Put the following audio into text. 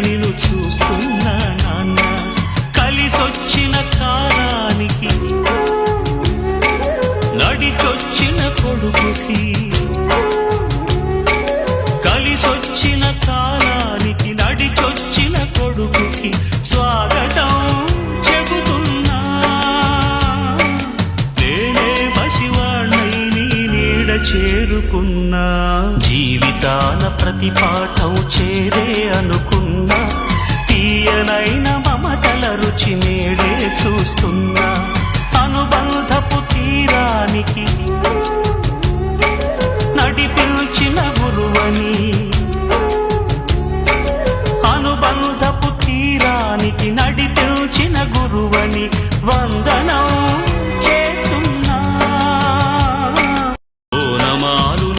నిన్ను చూస్తున్నా నాన్న. కలిసొచ్చిన కాలానికి నడిచొచ్చిన కొడుకుకి. కలిసొచ్చిన కాలానికి నడిచొచ్చిన కొడుకుకి స్వాగతం చెబుతున్నా. నేనే పసివాణ్ణై నీ నీడ చేరుకున్నా. జీవితాన ప్రతి చేరే తీయనైన మమతల రుచి నేడే చూస్తున్నా. అనుబంధపు తీరానికి నడిపించిన గురువని. అనుబంధపు తీరానికి నడిపించిన గురువని వంద